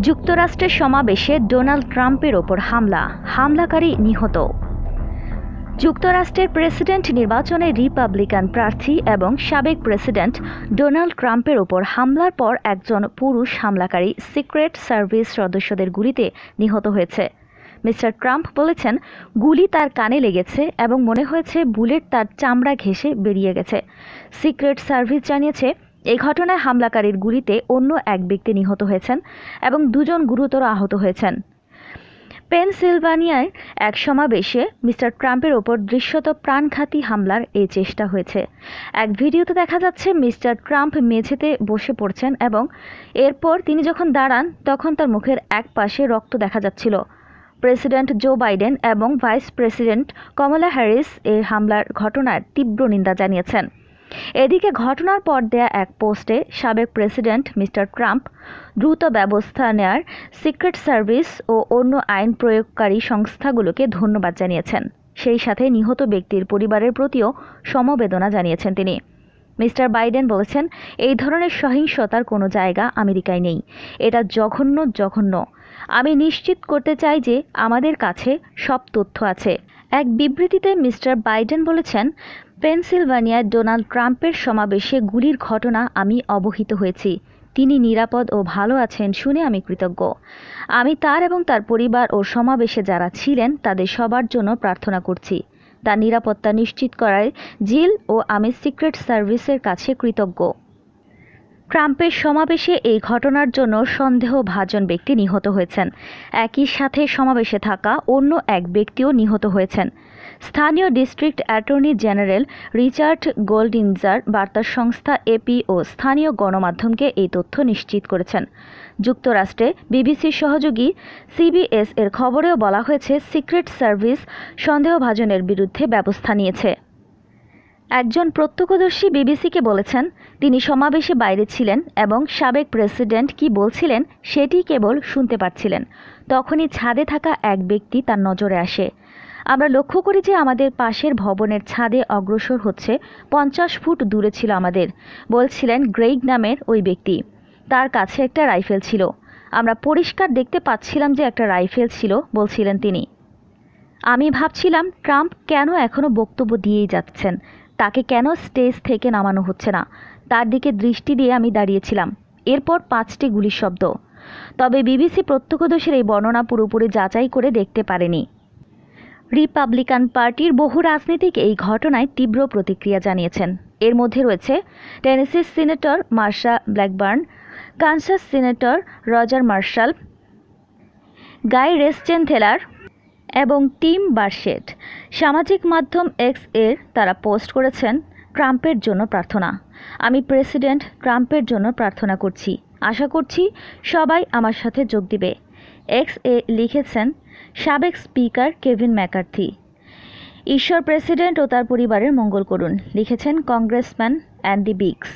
যুক্তরাষ্ট্রের সমাবেশে ডোনাল্ড ট্রাম্পের ওপর হামলা, হামলাকারী নিহত। যুক্তরাষ্ট্রের প্রেসিডেন্ট নির্বাচনে রিপাবলিকান প্রার্থী এবং সাবেক প্রেসিডেন্ট ডোনাল্ড ট্রাম্পের ওপর হামলার পর একজন পুরুষ হামলাকারী সিক্রেট সার্ভিস সদস্যদের গুলিতে নিহত হয়েছে। মিস্টার ট্রাম্প বলেছেন, গুলি তার কানে লেগেছে এবং মনে হয়েছে বুলেট তার চামড়া ঘেঁষে বেরিয়ে গেছে। সিক্রেট সার্ভিস জানিয়েছে এই ঘটনায় হামলাকারীর গুলিতে অন্য এক ব্যক্তি নিহত হয়েছেন এবং দুজন গুরুতর আহত হয়েছেন। পেনসিলভানিয়ায় এক সমাবেশে মিস্টার ট্রাম্পের ওপর দৃশ্যত প্রাণঘাতী হামলার এই চেষ্টা হয়েছে। এক ভিডিওতে দেখা যাচ্ছে মিস্টার ট্রাম্প মেঝেতে বসে পড়ছেন এবং এরপর তিনি যখন দাঁড়ান, তখন তার মুখের এক পাশে রক্ত দেখা যাচ্ছিল। প্রেসিডেন্ট জো বাইডেন এবং ভাইস প্রেসিডেন্ট কমলা হ্যারিস এই হামলার ঘটনার তীব্র নিন্দা জানিয়েছেন। এদিকে ঘটনার পর দেয়া এক পোস্টে সাবেক প্রেসিডেন্ট মিস্টার ট্রাম্প দ্রুত ব্যবস্থা নেয়ার সিক্রেট সার্ভিস ও অন্য আইন প্রয়োগকারী সংস্থাগুলোকে ধন্যবাদ জানিয়েছেন। সেই সাথে নিহত ব্যক্তির পরিবারের প্রতিও সমবেদনা জানিয়েছেন তিনি। মিস্টার বাইডেন বলেছেন, এই ধরনের সহিংসতার কোনো জায়গা আমেরিকায় নেই। এটা জঘন্য জঘন্য। আমি নিশ্চিত করতে চাই যে আমাদের কাছে সব তথ্য আছে। এক বিবৃতিতে মিস্টার বাইডেন বলেছেন, পেনসিলভানিয়ায় ডোনাল্ড ট্রাম্পের সমাবেশে গুলির ঘটনা আমি অবহিত হয়েছি। তিনি নিরাপদ ও ভালো আছেন শুনে আমি কৃতজ্ঞ। আমি তার এবং তার পরিবার ও সমাবেশে যারা ছিলেন, তাদের সবার জন্য প্রার্থনা করছি। তার নিরাপত্তা নিশ্চিত করায় জিল ও আমি সিক্রেট সার্ভিসের কাছে কৃতজ্ঞ। ট্রাম্পের সমাবেশে এই ঘটনার জন্য সন্দেহভাজন ব্যক্তি নিহত হয়েছেন। একই সাথে সমাবেশে থাকা অন্য এক ব্যক্তিও নিহত হয়েছেন। স্থানীয় district attorney general Richard Goldinger বার্তা সংস্থা এপি ও স্থানীয় গণমাধ্যমকে এই তথ্য নিশ্চিত করেছেন। যুক্তরাষ্ট্রে বিবিসির সহযোগী সিবিএস এর খবরেও বলা হয়েছে, সিক্রেট সার্ভিস সন্দেহভাজনের বিরুদ্ধে ব্যবস্থা নিয়েছে। একজন প্রত্যক্ষদর্শী বিবিসিকে বলেছেন, তিনি সমাবেশে বাইরে ছিলেন এবং সাবেক প্রেসিডেন্ট কি বলছিলেন সেটি কেবল শুনতে পাচ্ছিলেন। তখনই ছাদে থাকা এক ব্যক্তি তার নজরে আসে। আমরা লক্ষ্য করি যে আমাদের পাশের ভবনের ছাদে অগ্রসর হচ্ছে পঞ্চাশ ফুট দূরে ছিল আমাদের, বলছিলেন গ্রেইগ নামের ওই ব্যক্তি। তার কাছে একটা রাইফেল ছিল। আমরা পরিষ্কার দেখতে পাচ্ছিলাম যে একটা রাইফেল ছিল, বলছিলেন তিনি। আমি ভাবছিলাম, ট্রাম্প কেন এখনও বক্তব্য দিয়েই যাচ্ছেন? তাকে কেন স্টেজ থেকে নামানো হচ্ছে না? তার দিকে দৃষ্টি দিয়ে আমি দাঁড়িয়েছিলাম। এরপর পাঁচটি গুলির শব্দ। তবে বিবিসি প্রত্যক্ষদোষের এই বর্ণনা পুরোপুরি যাচাই করে দেখতে পারেনি। রিপাবলিকান পার্টির বহু রাজনীতিক এই ঘটনায় তীব্র প্রতিক্রিয়া জানিয়েছেন। এর মধ্যে রয়েছে টেনেসির senator Marsha Blackburn, Kansas senator Roger Marshall, Guy Reschenthaler এবং টিম বার্শেট। সামাজিক মাধ্যম এক্সের তারা পোস্ট করেছেন, ট্রাম্পের জন্য প্রার্থনা। আমি প্রেসিডেন্ট, ট্রাম্পের জন্য প্রার্থনা করছি। আশা করছি সবাই আমার সাথে যোগ দিবে। এক্স এ লিখেছেন, সাবেক স্পিকার কেভিন ম্যাকার্থি। ঈশ্বর প্রেসিডেন্ট ও তার পরিবারের মঙ্গল করুন, লিখেছেন কংগ্রেসম্যান অ্যান্ডি বিক্স